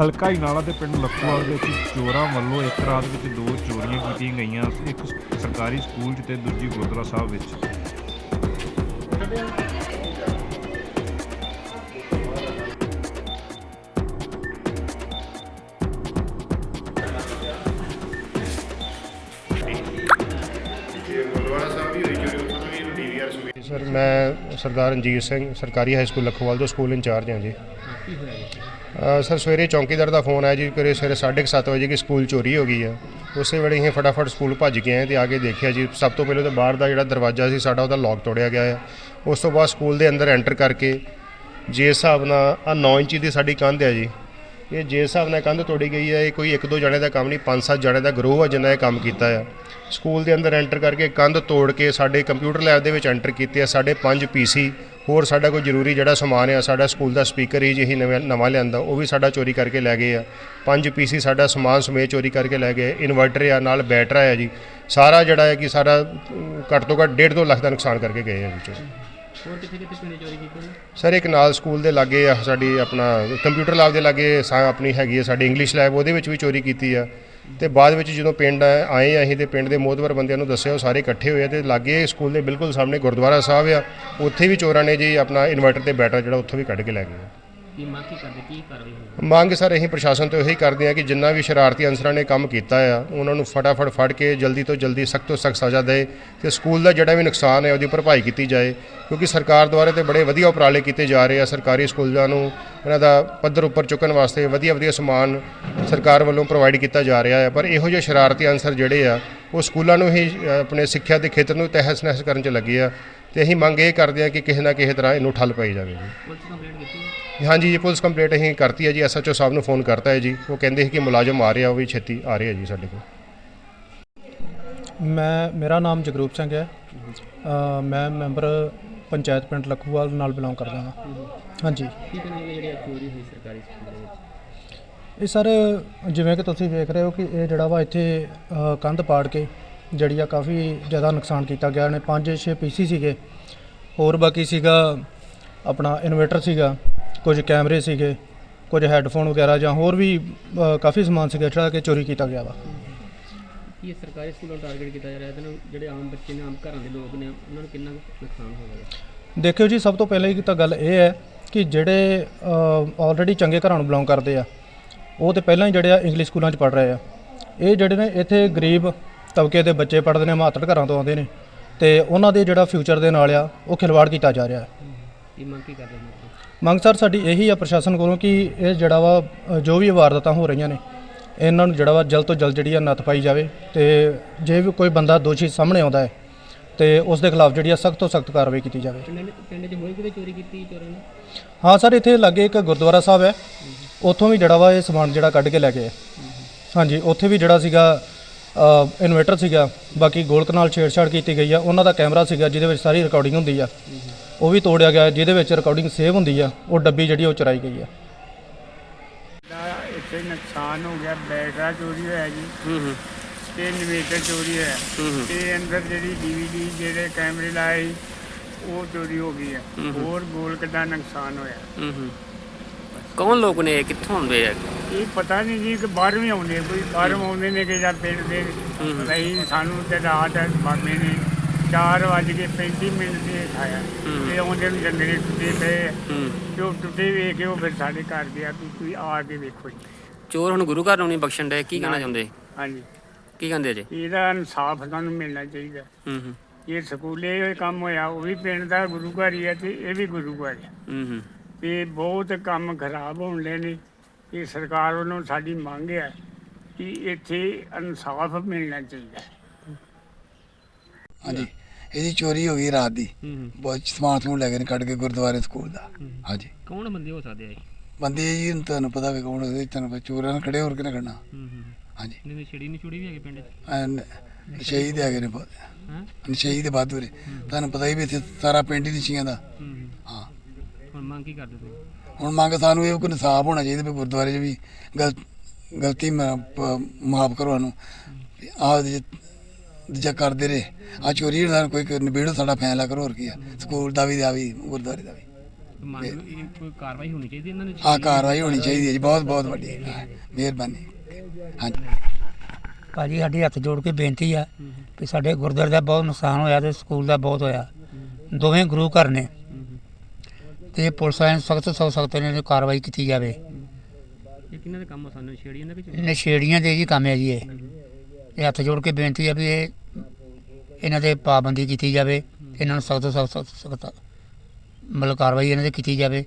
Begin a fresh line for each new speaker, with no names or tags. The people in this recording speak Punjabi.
ਹਲਕਾ ਇਨਾਲਾ ਦੇ ਪਿੰਡ ਲੱਖੂਵਾਲ ਦੇ ਵਿੱਚ ਚੋਰਾਂ ਵੱਲੋਂ ਇੱਕ ਰਾਤ ਵਿੱਚ ਦੋ ਚੋਰੀਆਂ ਕੀਤੀਆਂ ਗਈਆਂ, ਇੱਕ ਸਰਕਾਰੀ ਸਕੂਲ 'ਚ ਤੇ ਦੂਜੀ ਗੁਰਦੁਆਰਾ ਸਾਹਿਬ ਵਿੱਚ।
ਸਰ, ਮੈਂ ਸਰਦਾਰ ਰਣਜੀਤ ਸਿੰਘ, ਸਰਕਾਰੀ ਹਾਈ ਸਕੂਲ ਲਖੋਵਾਲ ਤੋਂ ਸਕੂਲ ਇੰਚਾਰਜ ਹਾਂ ਜੀ। ਸਰ, ਸਵੇਰੇ ਚੌਂਕੀਦਾਰ ਦਾ ਫੋਨ ਆਇਆ ਜੀ ਕਿ ਸਵੇਰੇ 7:30 ਵਜੇ ਕਿ ਸਕੂਲ ਚੋਰੀ ਹੋ ਗਈ ਆ। ਉਸੇ ਵੇਲੇ ਹੀ ਫਟਾਫਟ ਸਕੂਲ ਭੱਜ ਕੇ ਆ ਤੇ ਆ ਕੇ ਦੇਖਿਆ ਜੀ, ਸਭ ਤੋਂ ਪਹਿਲਾਂ ਤਾਂ ਬਾਹਰ ਦਾ ਜਿਹੜਾ ਦਰਵਾਜ਼ਾ ਸੀ, ਸਾਡਾ ਉਹਦਾ ਲੌਕ ਤੋੜਿਆ ਗਿਆ ਹੈ ਉਸ ਤੋਂ ਬਾਅਦ ਸਕੂਲ ਦੇ ਅੰਦਰ ਐਂਟਰ ਕਰਕੇ, ਜੇ ਹਿਸਾਬ ਨਾਲ ਆ 9 ਇੰਚੀ ਦੀ ਸਾਡੀ ਕੰਧ ਹੈ ਜੀ ਇਹ ਜੇ ਹਿਸਾਬ ਨਾਲ ਕੰਧ ਤੋੜੀ ਗਈ ਹੈ, ਇਹ ਕੋਈ ਇੱਕ ਦੋ ਜਣੇ ਦਾ ਕੰਮ ਨਹੀਂ, ਪੰਜ ਸੱਤ ਜਣੇ ਦਾ ਗਰੋਹ ਹੈ ਜਿਨ੍ਹਾਂ ਇਹ ਕੰਮ ਕੀਤਾ ਆ। ਸਕੂਲ ਦੇ ਅੰਦਰ ਐਂਟਰ ਕਰਕੇ ਕੰਧ ਤੋੜ ਕੇ ਸਾਡੇ ਕੰਪਿਊਟਰ ਲੈਬ ਦੇ ਵਿੱਚ ਐਂਟਰ ਕੀਤੇ ਆ ਸਾਡੇ ਪੰਜ ਪੀਸੀ ਹੋਰ ਸਾਡਾ ਕੋਈ ਜ਼ਰੂਰੀ ਜਿਹੜਾ ਸਮਾਨ ਆ, ਸਾਡਾ ਸਕੂਲ ਦਾ ਸਪੀਕਰ ਹੀ ਜਿਹੀ ਨਵਾਂ ਨਵਾਂ ਲਿਆਂਦਾ, ਉਹ ਵੀ ਸਾਡਾ ਚੋਰੀ ਕਰਕੇ ਲੈ ਗਏ ਆ। ਪੰਜ ਪੀਸੀ ਸਾਡਾ ਸਮਾਨ ਸਮੇਤ ਚੋਰੀ ਕਰਕੇ ਲੈ ਗਏ ਇਨਵਰਟਰ ਆ, ਨਾਲ ਬੈਟਰਾ ਆ ਜੀ। ਸਾਰਾ ਜਿਹੜਾ ਹੈ ਕਿ ਸਾਰਾ ਘੱਟ ਤੋਂ ਘੱਟ 1.5 ਲੱਖ ਦਾ ਨੁਕਸਾਨ ਕਰਕੇ ਗਏ ਆ ਵਿੱਚੋਂ।
ਹੋਰ ਕਿੱਥੇ ਕਿੱਥੇ ਚੋਰੀ ਕੀਤੀ ਨੇ?
ਸਰ, ਇੱਕ ਨਾਲ ਸਕੂਲ ਦੇ ਲਾਗੇ ਆ, ਸਾਡੀ ਆਪਣਾ ਕੰਪਿਊਟਰ ਲੈਬ ਦੇ ਲਾਗੇ ਸਾ ਆਪਣੀ ਹੈਗੀ ਆ, ਸਾਡੀ ਇੰਗਲਿਸ਼ ਲੈਬ ਉਹਦੇ ਵਿੱਚ ਵੀ ਚੋਰੀ ਕੀਤੀ ਆ। ਤੇ ਬਾਅਦ ਵਿੱਚ ਜਦੋਂ ਪਿੰਡ ਆਏ ਅਸੀਂ ਤੇ ਪਿੰਡ ਦੇ ਮੋਹਤਵਰ ਬੰਦਿਆਂ ਨੂੰ ਦੱਸਿਆ, ਉਹ ਸਾਰੇ ਇਕੱਠੇ ਹੋਏ ਆ ਤੇ ਲਾਗੇ ਸਕੂਲ ਦੇ ਬਿਲਕੁਲ ਸਾਹਮਣੇ ਗੁਰਦੁਆਰਾ ਸਾਹਿਬ ਆ, ਉੱਥੇ ਵੀ ਚੋਰਾਂ ਨੇ ਜੀ ਆਪਣਾ ਇਨਵਰਟਰ ਤੇ ਬੈਟਰ ਜਿਹੜਾ ਉੱਥੋਂ ਵੀ ਕੱਢ ਕੇ ਲੈ ਗਏ
ਕੀ ਮੰਗ ਕੀ ਕਰਦੇ? ਕੀ ਕਾਰਵਾਈ ਹੋਈ
ਮੰਗ ਸਰ ਅਸੀਂ ਪ੍ਰਸ਼ਾਸਨ ਤੋਂ ਇਹੀ ਕਰਦੇ ਹਾਂ ਕਿ ਜਿੰਨਾ ਵੀ ਸ਼ਰਾਰਤੀ ਅਨਸਰਾਂ ਨੇ ਕੰਮ ਕੀਤਾ ਆ ਉਹਨਾਂ ਨੂੰ ਫਟਾਫਟ ਫੜ ਕੇ ਜਲਦੀ ਤੋਂ ਜਲਦੀ ਸਖਤ ਤੋਂ ਸਖਤ ਸਜ਼ਾ ਦੇ ਤੇ ਸਕੂਲ ਦਾ ਜਿਹੜਾ ਵੀ ਨੁਕਸਾਨ ਹੈ ਉਹਦੀ ਭਰਪਾਈ ਕੀਤੀ ਜਾਏ ਕਿਉਂਕਿ ਸਰਕਾਰ ਦੁਆਰਾ ਤੇ ਬੜੇ ਵਧੀਆ ਉਪਰਾਲੇ ਕੀਤੇ ਜਾ ਰਹੇ ਆ ਸਰਕਾਰੀ ਸਕੂਲਾਂ ਨੂੰ ਇਹਨਾਂ ਦਾ ਪੱਧਰ ਉੱਪਰ ਚੁੱਕਣ ਵਾਸਤੇ ਵਧੀਆ ਵਧੀਆ ਸਮਾਨ ਸਰਕਾਰ ਵੱਲੋਂ ਪ੍ਰੋਵਾਈਡ ਕੀਤਾ ਜਾ ਰਿਹਾ ਹੈ ਪਰ ਇਹੋ ਜਿਹੇ ਸ਼ਰਾਰਤੀ ਅਨਸਰ ਜਿਹੜੇ ਆ ਉਹ ਸਕੂਲਾਂ ਨੂੰ ਹੀ ਆਪਣੇ ਸਿੱਖਿਆ ਦੇ ਖੇਤਰ ਨੂੰ ਤਹਿਸ ਨਹਿਸ ਕਰਨ 'ਚ ਲੱਗੇ ਆ ਤੇ ਅਸੀਂ ਮੰਗ ਇਹ ਕਰਦੇ ਆ ਕਿ ਕਿਸੇ ਨਾ ਕਿਸੇ ਤਰ੍ਹਾਂ ਇਹਨੂੰ ਠੱਲ ਪਾਈ ਜਾਵੇ ਜੀ।
ਪੁਲਿਸ ਕੰਪਲੇਂਟ ਕੀਤੀ?
ਹਾਂਜੀ ਜੀ ਪੁਲਿਸ ਕੰਪਲੀਟ ਅਸੀਂ ਕਰਤੀ ਹੈ ਜੀ ਐਸਐਚਓ ਸਾਹਿਬ ਨੂੰ ਫੋਨ ਕਰਤਾ ਹੈ ਜੀ। ਉਹ ਕਹਿੰਦੇ ਸੀ ਕਿ ਮੁਲਾਜ਼ਮ ਆ ਰਿਹਾ ਉਹ ਵੀ ਛੇਤੀ ਆ ਰਿਹਾ ਜੀ ਸਾਡੇ ਕੋਲ।
ਮੈਂ ਮੇਰਾ ਨਾਮ ਜਗਰੂਪ ਸਿੰਘ ਹੈ। ਅ, ਮੈਂ ਮੈਂਬਰ ਪੰਚਾਇਤ ਪਿੰਡ ਲਖੂਵਾਲ ਨਾਲ ਬਿਲੋਂਗ ਕਰਦਾ ਹਾਂ। ਹਾਂਜੀ।
ਕੀ ਕਹਿੰਦੇ ਨੇ ਜਿਹੜੀ ਇਹ ਚੋਰੀ ਹੋਈ ਸਰਕਾਰੀ ਸਕੂਲ ਦੇ ਵਿੱਚ?
ਇਹ ਸਰ ਜਿਵੇਂ ਕਿ ਤੁਸੀਂ ਵੇਖ ਰਹੇ ਹੋ ਕਿ ਇਹ ਜਿਹੜਾ ਵਾ ਇੱਥੇ ਅ, ਕੰਧ ਪਾੜ ਕੇ ਜਿਹੜੀ ਆ ਕਾਫੀ ਜ਼ਿਆਦਾ ਨੁਕਸਾਨ ਕੀਤਾ ਗਿਆ। ਨੇ 5-6 ਪੀਸੀ ਸੀਗੇ। ਹੋਰ ਬਾਕੀ ਸੀਗਾ ਆਪਣਾ ਇਨਵੇਟਰ ਸੀਗਾ। ਕੁਝ ਕੈਮਰੇ ਸੀਗੇ ਕੁਝ ਹੈੱਡਫੋਨ ਵਗੈਰਾ ਜਾਂ ਹੋਰ ਵੀ ਅ, ਕਾਫੀ ਸਮਾਨ ਸੀਗਾ ਜਿਹੜਾ ਕਿ ਚੋਰੀ ਕੀਤਾ ਗਿਆ ਵਾ।
ਕੀ ਇਹ ਸਰਕਾਰੀ ਸਕੂਲਾਂ ਨੂੰ ਟਾਰਗੇਟ ਕੀਤਾ ਜਾ ਰਿਹਾ? ਇਹਦੇ ਨਾਲ ਜਿਹੜੇ ਆਮ ਬੱਚੇ ਨੇ ਆਮ ਘਰਾਂ ਦੇ ਲੋਕ ਨੇ ਉਹਨਾਂ ਨੂੰ ਕਿੰਨਾ ਕੁ ਨੁਕਸਾਨ ਹੋਵੇਗਾ
ਦੇਖਿਓ ਜੀ ਸਭ ਤੋਂ ਪਹਿਲਾਂ ਹੀ ਤਾਂ ਗੱਲ ਇਹ ਹੈ ਕਿ ਜਿਹੜੇ ਆਲਰੇਡੀ ਚੰਗੇ ਘਰਾਂ ਨੂੰ ਬਿਲੋਂਗ ਕਰਦੇ ਆ ਉਹ ਤੇ ਪਹਿਲਾਂ ਹੀ ਜਿਹੜੇ ਆ ਇੰਗਲਿਸ਼ ਸਕੂਲਾਂ 'ਚ ਪੜ ਰਹੇ ਆ। ਇਹ ਜਿਹੜੇ ਨੇ ਇੱਥੇ ਗਰੀਬ ਤਬਕੇ ਦੇ ਬੱਚੇ ਪੜ੍ਹਦੇ ਨੇ ਮਾਤੜ ਘਰਾਂ ਤੋਂ ਆਉਂਦੇ ਨੇ ਤੇ ਉਹਨਾਂ ਦੇ ਜਿਹੜਾ ਫਿਊਚਰ ਦੇ ਨਾਲ ਆ ਉਹ ਖਿਲਵਾੜ ਕੀਤਾ ਜਾ ਰਿਹਾ ਹੈ।
ਕੀ ਮੰਗ ਕੀ ਕਰਦੇ ਨੇ
ਮੰਗ ਸਰ ਸਾਡੀ ਇਹੀ ਆ ਪ੍ਰਸ਼ਾਸਨ ਕੋਲੋਂ ਕਿ ਇਹ ਜਿਹੜਾ ਵਾ ਅ, ਜੋ ਵੀ ਵਾਰਦਾਤਾਂ ਹੋ ਰਹੀਆਂ ਨੇ ਇਹਨਾਂ ਨੂੰ ਜਿਹੜਾ ਵਾ ਜਲਦ ਤੋਂ ਜਲਦ ਜਿਹੜੀ ਆ ਨੱਥ ਪਾਈ ਜਾਵੇ ਤੇ ਜੇ ਵੀ ਕੋਈ ਬੰਦਾ ਦੋਸ਼ੀ ਸਾਹਮਣੇ ਆਉਂਦਾ ਹੈ ਤੇ ਉਸ ਦੇ ਖਿਲਾਫ ਜਿਹੜੀ ਆ ਸਖਤ ਤੋਂ ਸਖਤ ਕਾਰਵਾਈ ਕੀਤੀ ਜਾਵੇ।
ਪਿੰਡ ਪਿੰਡ 'ਚ ਹੋਈ ਕਿਤੇ ਚੋਰੀ ਕੀਤੀ ਚੋਰਾਂ ਨੇ?
ਹਾਂ ਸਰ ਇੱਥੇ ਲਾਗੇ ਇੱਕ ਗੁਰਦੁਆਰਾ ਸਾਹਿਬ ਹੈ। ਉੱਥੋਂ ਵੀ ਜਿਹੜਾ ਵਾ ਇਹ ਸਮਾਨ ਜਿਹੜਾ ਕੱਢ ਕੇ ਲੈ ਗਏ ਆ। ਹਾਂਜੀ ਉੱਥੇ ਵੀ ਜਿਹੜਾ ਸੀਗਾ ਅ, ਇਨਵਰਟਰ ਸੀਗਾ ਬਾਕੀ ਗੋਲਕ ਨਾਲ ਛੇੜਛਾੜ ਕੀਤੀ ਗਈ ਆ। ਉਹਨਾਂ ਦਾ ਕੈਮਰਾ ਸੀਗਾ ਜਿਹਦੇ ਵਿੱਚ ਸਾਰੀ ਰਿਕਾਰਡਿੰਗ ਹੁੰਦੀ ਆ। ਉਹ ਵੀ ਤੋੜਿਆ ਗਿਆ ਜਿਹਦੇ ਵਿੱਚ ਰਿਕਾਰਡਿੰਗ ਸੇਵ ਹੁੰਦੀ ਆ ਉਹ ਡੱਬੀ ਜਿਹੜੀ ਉਹ ਚੁਰਾਈ ਗਈ ਆ।
ਦਾ ਇੱਥੇ ਨੁਕਸਾਨ ਹੋ ਗਿਆ ਬੈਟਰਾ ਚੋਰੀ ਹੋਇਆ ਜੀ।
ਹੂੰ ਹੂੰ।
ਤੇ ਇਨਵੇਟਰ ਚੋਰੀ ਹੋਇਆ।
ਹੂੰ
ਤੇ ਅੰਦਰ ਜਿਹੜੀ ਡੀਵੀਡੀ ਜਿਹੜੇ ਕੈਮਰੇ ਲਾਏ ਸੀ, ਉਹ ਚੋਰੀ ਹੋ ਗਈ ਹੈ ਹੋਰ ਗੋਲਕ ਦਾ ਨੁਕਸਾਨ ਹੋਇਆ।
ਹੂੰ ਹੂੰ। ਕੌਣ ਲੋਕ ਨੇ ਇਹ? ਕਿੱਥੋਂ ਆਉਂਦੇ ਆ?
ਇਹ ਪਤਾ ਨਹੀਂ ਜੀ ਕਿ ਬਾਹਰੋਂ ਹੀ ਆਉਂਦੇ ਕੋਈ। ਬਾਹਰੋਂ ਆਉਂਦੇ ਨੇ ਕਿ ਜਾਂ ਪਿੰਡ ਦੇ ਨਹੀਂ ਸਾਨੂੰ ਤੇ ਰਾਤ ਮਾਮੇ ਨੇ 4 ਵਜ ਕੇ 35 ਮਿੰਟ ਤੇ ਖਾਇਆ ਤੇ ਆਉਂਦੇ ਨੂੰ ਜੰਗਲੇ ਟੁੱਟੇ ਪਏ ਆ।
ਹੂੰ।
ਤੇ ਉਹ ਟੁੱਟੇ ਵੇਖ ਕੇ ਉਹ ਫਿਰ ਸਾਡੇ ਘਰ ਗਿਆ ਵੀ ਤੁਸੀਂ ਆ ਕੇ ਵੇਖੋ ਜੀ।
ਚੋਰ ਹੁਣ ਗੁਰੂ ਘਰ ਨੂੰ ਨਹੀਂ ਬਖਸ਼ਣ ਦੇ ਕੀ ਕਹਿਣਾ ਚਾਹੁੰਦੇ?
ਹਾਂਜੀ।
ਕੀ ਕਹਿੰਦੇ ਜੀ?
ਇਹਦਾ ਇਨਸਾਫ ਸਾਨੂੰ ਮਿਲਣਾ ਚਾਹੀਦਾ।
ਹੂੰ ਹੂੰ।
ਇਹ ਸਕੂਲੇ ਇਹ ਕੰਮ ਹੋਇਆ ਉਹ ਵੀ ਪਿੰਡ ਦਾ ਗੁਰੂ ਘਰ ਹੀ ਹੈ ਤੇ ਇਹ ਵੀ ਗੁਰੂ ਘਰ ਹੈ
ਹੂੰ ਹੂੰ।
ਤੇ ਬਹੁਤ ਕੰਮ ਖਰਾਬ ਹੋਣ ਲਏ ਨੇ ਇਹ ਸਰਕਾਰ ਵੱਲੋਂ ਸਾਡੀ ਮੰਗ ਹੈ ਕਿ ਇੱਥੇ ਇਨਸਾਫ ਮਿਲਣਾ ਚਾਹੀਦਾ। ਹੈ
ਹਾਂਜੀ। ਇਹਦੀ ਚੋਰੀ ਹੋ ਗਈ ਰਾਤ ਦੀ।
ਹੂੰ
ਬਹੁਤ ਸਮਾਨ ਸਮੂਨ ਲੈ ਗਏ ਨੇ ਕੱਢ ਕੇ ਗੁਰਦੁਆਰੇ ਸਕੂਲ ਦਾ। ਹਾਂਜੀ।
ਕੌਣ ਬੰਦੇ ਹੋ ਸਕਦੇ ਆ ਇਹ?
ਬੰਦੇ ਜੀ ਹੁਣ ਤੁਹਾਨੂੰ ਪਤਾ ਵੀ ਕੌਣ ਹੋਵੇ ਤੁਹਾਨੂੰ ਪਤਾ ਚੋਰਾਂ ਨੇ ਖੜੇ ਹੋਰ ਕਿਨੇ ਖੜਨਾ?
ਹੂੰ ਹੂੰ
ਹਾਂਜੀ।
ਨਹੀਂ ਛੜੀ ਨਹੀਂ ਛੁੜੀ ਵੀ ਹੈਗੇ ਪਿੰਡ 'ਚ?
ਐਨ ਸ਼ਹੀਦ ਹੈਗੇ ਨੇ ਬਹੁਤ।
ਹਾਂ?
ਸ਼ਹੀਦ ਬਾਦੂਰੇ ਤੁਹਾਨੂੰ ਪਤਾ ਹੀ ਵੀ ਇੱਥੇ ਸਾਰਾ ਪਿੰਡ ਹੀ ਨਿਸ਼ੀਆਂ ਦਾ।
ਹੂੰ ਹੂੰ।
ਹਾਂ।
ਹੁਣ ਮੰਗ ਕੀ ਕਰਦੇ ਤੁਸੀਂ?
ਹੁਣ ਮੰਗ ਸਾਨੂੰ ਇਹ ਕੋਈ ਇਨਸਾਫ ਹੋਣਾ ਚਾਹੀਦਾ ਵੀ ਗੁਰਦੁਆਰੇ 'ਚ ਵੀ ਗਲ ਗਲਤੀ ਮਾਫ ਕਰੋ ਸਾਨੂੰ। ਆਹ ਦੂਜਾ ਕਰਦੇ ਰਹੇ। ਆ ਚੋਰੀ ਦਾ ਕੋਈ ਨਿਬੇੜੋ ਸਾਡਾ ਫੈਸਲਾ ਕਰੋ ਹੋਰ ਕੀ ਆ। ਸਕੂਲ ਦਾ ਵੀ ਦਾ ਵੀ ਗੁਰਦੁਆਰੇ ਦਾ ਵੀ।
ਮੰਨ ਲਓ ਇਹ ਕੋਈ ਕਾਰਵਾਈ ਹੋਣੀ ਚਾਹੀਦੀ ਇਹਨਾਂ ਨੇ?
ਆ ਕਾਰਵਾਈ ਹੋਣੀ ਚਾਹੀਦੀ ਹੈ ਜੀ ਬਹੁਤ ਬਹੁਤ ਵੱਡੀ ਮਿਹਰਬਾਨੀ। ਹਾਂਜੀ।
ਭਾਜੀ ਸਾਡੀ ਹੱਥ ਜੋੜ ਕੇ ਬੇਨਤੀ ਆ ਕਿ ਸਾਡੇ ਗੁਰਦੁਆਰੇ ਦਾ ਬਹੁਤ ਨੁਕਸਾਨ ਹੋਇਆ ਤੇ ਸਕੂਲ ਦਾ ਬਹੁਤ ਹੋਇਆ। ਦੋਵੇਂ ਗੁਰੂ ਘਰ ਨੇ। ਤੇ ਪੁਲਿਸ ਵਾਲਿਆਂ ਨੂੰ ਸਖਤ ਸਖਤ ਸਖਤ ਨੇ ਕਾਰਵਾਈ ਕੀਤੀ ਜਾਵੇ।
ਇਹ ਕਿਹਨਾਂ ਦੇ ਕੰਮ ਆ ਸਾਨੂੰ ਛੇੜੀਆਂ ਦਾ ਕਿ
ਨਸ਼ੇੜੀਆਂ ਦੇ ਜੀ ਕੰਮ ਹੈ ਜੀ ਇਹ ਇਹ ਹੱਥ ਜੋੜ ਕੇ ਬੇਨਤੀ ਆ ਵੀ ਇਹ ਇਹਨਾਂ ਤੇ ਪਾਬੰਦੀ ਕੀਤੀ ਜਾਵੇ, ਇਹਨਾਂ ਨੂੰ ਸਖਤ ਸਖਤ ਸਖਤ ਮਤਲਬ ਕਾਰਵਾਈ ਇਹਨਾਂ ਤੇ ਕੀਤੀ ਜਾਵੇ।